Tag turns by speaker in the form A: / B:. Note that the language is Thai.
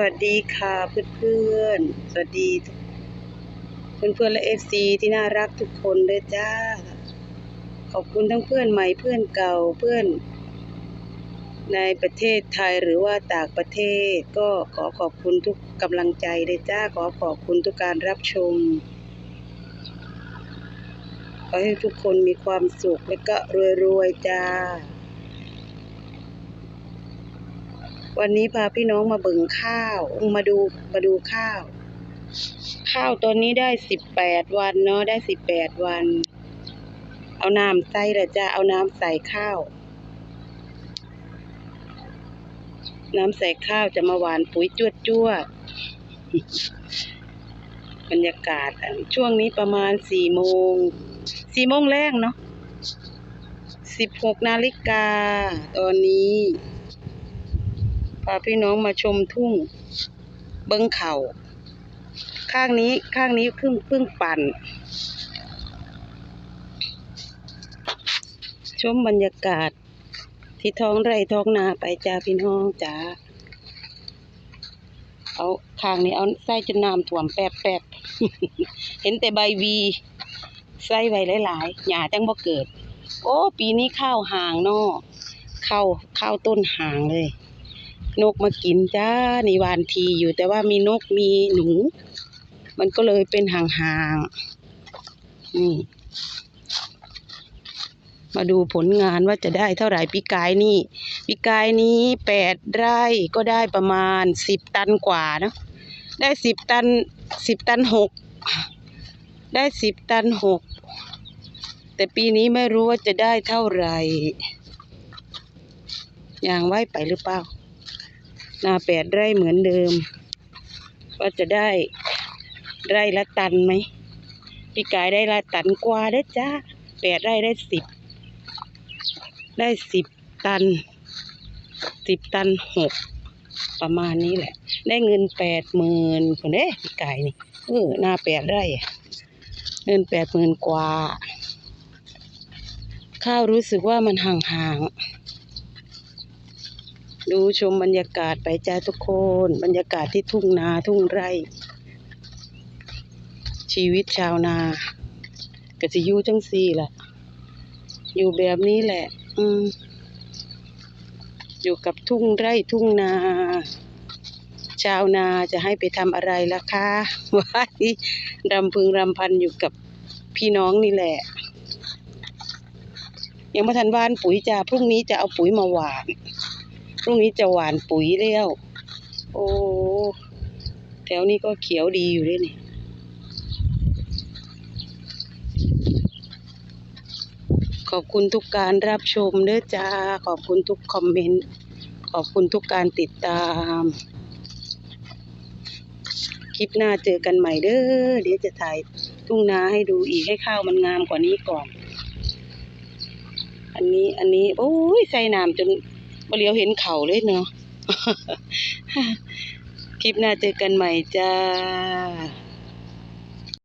A: วัสดีค่ะเพื่อนๆ สวัสดีเพื่อนเพื่อนๆและเอฟซีที่น่ารักทุกคนเลยจ้า ขอบคุณทั้งเพื่อนใหม่เพื่อนเก่าเพื่อน ในประเทศไทยหรือว่าต่างประเทศ ก็ขอขอบคุณทุกกำลังใจเลยจ้า ขอขอบคุณทุกการรับชม ขอให้ทุกคนมีความสุขและก็รวยๆจ้า วันนี้พาพี่น้องมาเบิ่งข้าว มาดูมาดูข้าว ข้าวตัวนี้ได้สิบแปดวันเนาะได้สิบแปดวัน เอาน้ำใส่ละจ้าเอาน้ำใส่ข้าว น้ำใส่ข้าวจะมาหวานปุ๋ยจวดจวดบรรยากาศช่วงนี้ประมาณสี่โมงสี่โมงแรกเนาะสิบหกนาฬิกาตอนนี้าพี่น้องมาชมทุ่งเบิ้งเขาข้างนี้ข้างนี้เพิ่งเพิ่งปั่น ชมบรรยากาศ ที่ท้องไร่ท้องนาไปจ้าพี่น้องจ้าเอาข้างนี้เอาใส่จนน้ำท่วมแปบแปบเห็นแต่ใบวีใส่ไว้หลายๆหญ้าจังบ่เกิด โอ้ ปีนี้ข้าวห่างนาะข้าวข้าวต้นห่างเลย นกมากินจ้านี่วานทีอยู่แต่ว่ามีนกมีหนู มันก็เลยเป็นห่างๆนี่ มาดูผลงานว่าจะได้เท่าไหร่ปีกายนี่ปีกายนี้แปดไร่ก็ได้ประมาณสิบตันกว่าเนะได้สิบตันสิบตันหกได้สิบตันหกแต่ปีนี้ไม่รู้ว่าจะได้เท่าไหร่อย่างไว้ไปหรือเปล่า นาแปดไร่เหมือนเดิม ว่าจะได้ไร่ละตันไหมพี่กายได้ละตันกว่าเด้จ้าแปดไร่ได้สิบได้สิบตันสิบตันหกประมาณนี้แหละ ได้เงินแปดหมื่นคนเด้พี่กายนี่เออนาแปดไร่เงินแปดหมื่นกว่า ข้าวรู้สึกว่ามันห่างๆ ดูชมบรรยากาศไปจ้าทุกคน บรรยากาศที่ทุ่งนาทุ่งไร่ ชีวิตชาวนา ก็จะอยู่จังสี่แหละอยู่แบบนี้แหละ อืมอยู่กับทุ่งไร่ทุ่งนา ชาวนาจะให้ไปทำอะไรล่ะคะว้ายรำพึงรำพันอยู่กับพี่น้องนี่แหละ ยังไม่ทันหวานปุ๋ยจ้าพรุ่งนี้จะเอาปุ๋ยมาหวาน พรุ่งนี้จะหวานปุ๋ยแล้ว โอ้แถวนี้ก็เขียวดีอยู่ด้วยนี่ขอบคุณทุกการรับชมเด้อจ้า ขอบคุณทุกคอมเมนต์ ขอบคุณทุกการติดตาม คลิปหน้าเจอกันใหม่เด้อ เดี๋ยวจะถ่ายทุ่งนาให้ดูอีกให้ข้าวมันงามกว่านี้ก่อน อันนี้อันนี้ โอ้ยใส่น้ำจน บ่เลียวเห็นเขาเลยเนาะ คลิปหน้าเจอกันใหม่จ้า